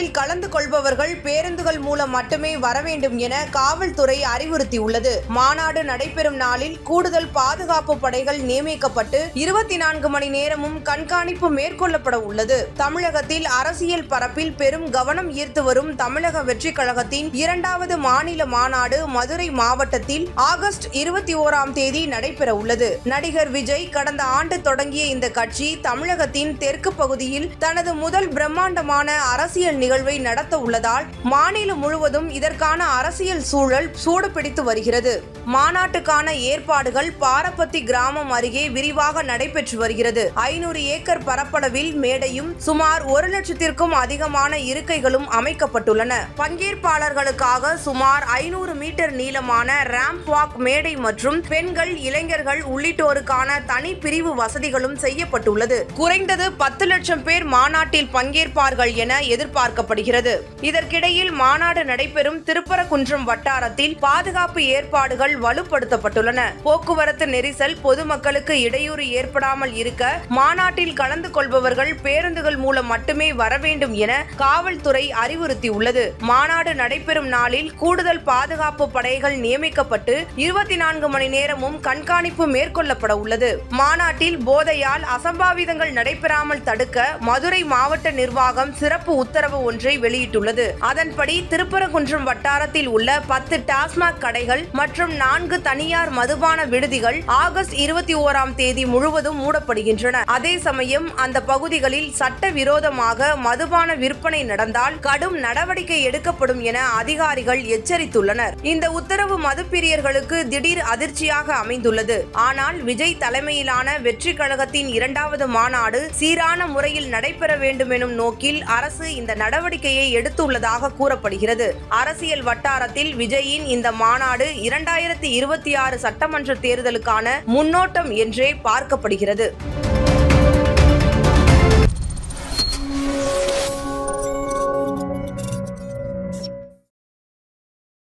மாநாட்டில் கலந்து கொள்பவர்கள் பேருந்துகள் மூலம் மட்டுமே வர வேண்டும் என காவல்துறை அறிவுறுத்தியுள்ளது. மாநாடு நடைபெறும் நாளில் கூடுதல் பாதுகாப்பு படைகள் நியமிக்கப்பட்டு இருபத்தி நான்கு மணி நேரமும் கண்காணிப்பு மேற்கொள்ளப்பட உள்ளது. தமிழகத்தில் அரசியல் பரப்பில் பெரும் கவனம் ஈர்த்து வரும் தமிழக வெற்றி கழகத்தின் இரண்டாவது மாநில மாநாடு மதுரை மாவட்டத்தில் ஆகஸ்ட் இருபத்தி ஓராம் தேதி நடைபெற உள்ளது. நடிகர் விஜய் கடந்த ஆண்டு தொடங்கிய இந்த கட்சி தமிழகத்தின் தெற்கு பகுதியில் தனது முதல் பிரம்மாண்டமான அரசியல் நிகழ்வை நடத்த உள்ளதால் மாநிலம் முழுவதும் இதற்கான அரசியல் சூழல் சூடு பிடித்து வருகிறது. மாநாட்டுக்கான ஏற்பாடுகள் பாரப்பத்தி கிராமம் அருகே விரிவாக நடைபெற்று வருகிறது. ஐநூறு ஏக்கர் பரப்பளவில் மேடையும் சுமார் ஒரு லட்சத்திற்கும் அதிகமான இருக்கைகளும் அமைக்கப்பட்டுள்ளன. பங்கேற்பாளர்களுக்காக சுமார் ஐநூறு மீட்டர் நீளமான ரேம்ப் வாக் மேடை மற்றும் பெண்கள் இளைஞர்கள் உள்ளிட்டோருக்கான தனி பிரிவு வசதிகளும் செய்யப்பட்டுள்ளது. குறைந்தது பத்து லட்சம் பேர் மாநாட்டில் பங்கேற்பார்கள் என எதிர்பார்க்க எதிர்பார்க்கப்படுகிறது இதற்கிடையில் மாநாடு நடைபெறும் திருப்பரங்குன்றம் வட்டாரத்தில் பாதுகாப்பு ஏற்பாடுகள் வலுப்படுத்தப்பட்டுள்ளன. போக்குவரத்து நெரிசல் பொதுமக்களுக்கு இடையூறு ஏற்படாமல் இருக்க மாநாட்டில் கலந்து கொள்பவர்கள் பேருந்துகள் மூலம் மட்டுமே வர வேண்டும் என காவல்துறை அறிவுறுத்தியுள்ளது. மாநாடு நடைபெறும் நாளில் கூடுதல் பாதுகாப்பு படைகள் நியமிக்கப்பட்டு இருபத்தி நான்கு மணி நேரமும் கண்காணிப்பு மேற்கொள்ளப்பட உள்ளது. மாநாட்டில் போதையால் அசம்பாவிதங்கள் நடைபெறாமல் தடுக்க மதுரை மாவட்ட நிர்வாகம் சிறப்பு உத்தரவு ஒன்றை வெளியிட்டுள்ளது. அதன்படி திருப்பரங்குன்றம் வட்டாரத்தில் உள்ள பத்து டாஸ்மாக் கடைகள் மற்றும் நான்கு தனியார் மதுபான விடுதிகள் ஆகஸ்ட் இருபத்தி ஓராம் தேதி முழுவதும் மூடப்படுகின்றன. அதே சமயம் அந்த பகுதிகளில் சட்டவிரோதமாக மதுபான விற்பனை நடந்தால் கடும் நடவடிக்கை எடுக்கப்படும் என அதிகாரிகள் எச்சரித்துள்ளனர். இந்த உத்தரவு மதுப்பிரியர்களுக்கு திடீர் அதிர்ச்சியாக அமைந்துள்ளது. ஆனால் விஜய் தலைமையிலான வெற்றி கழகத்தின் இரண்டாவது மாநாடு சீரான முறையில் நடைபெற வேண்டும் எனும் நோக்கில் அரசு இந்த நடவடிக்கையை எடுத்துள்ளதாக கூறப்படுகிறது. அரசியல் வட்டாரத்தில் விஜயின் இந்த மாநாடு இரண்டாயிரத்தி இருபத்தி ஆறு சட்டமன்ற தேர்தலுக்கான முன்னோட்டம் என்றே பார்க்கப்படுகிறது.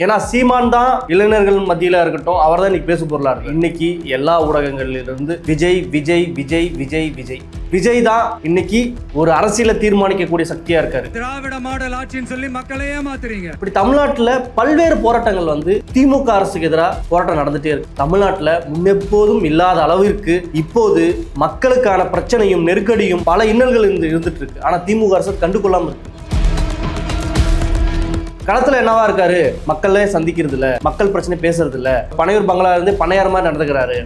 ஏன்னா சீமான் தான் இளைஞர்கள் மத்தியில இருக்கட்டும் அவர் தான் இன்னைக்கு பேசு பொருளா இருக்கு. இன்னைக்கு எல்லா ஊடகங்களிலிருந்து விஜய் விஜய் விஜய் விஜய் விஜய். விஜய் தான் இன்னைக்கு ஒரு அரசியலை தீர்மானிக்கக்கூடிய சக்தியா இருக்காரு. திராவிட மாடல் ஆட்சின்னு சொல்லி மக்களை ஏமாத்துறீங்க. இப்படி தமிழ்நாட்டுல பல்வேறு போராட்டங்கள் வந்து திமுக அரசுக்கு எதிராக போராட்டம் நடந்துட்டே இருக்கு. தமிழ்நாட்டுல முன்னெப்போதும் இல்லாத அளவிற்கு இப்போது மக்களுக்கான பிரச்சனையும் நெருக்கடியும் பல இன்னல்கள் இருந்து இருந்துட்டு இருக்கு. ஆனா திமுக அரசு கண்டுகொள்ளாம இருக்கு. களத்துல என்னவா இருக்காரு? மக்களே சந்திக்கிறது இல்ல மக்கள் பிரச்சனை பேசுறது இல்ல பனையூர் பங்களா இருந்து பனையார் மாதிரி நடந்துக்கிறாரு.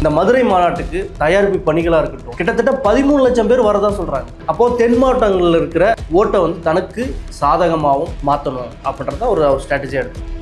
இந்த மதுரை மாநாட்டுக்கு தயாரிப்பு பணிகளாக இருக்கட்டும் கிட்டத்தட்ட பதிமூணு லட்சம் பேர் வரதா சொல்றாங்க. அப்போ தென் மாவட்டங்களில் இருக்கிற ஓட்டை வந்து தனக்கு சாதகமாகவும் மாற்றணும் அப்படின்றத ஒரு ஸ்ட்ராட்டஜியாக எடுத்து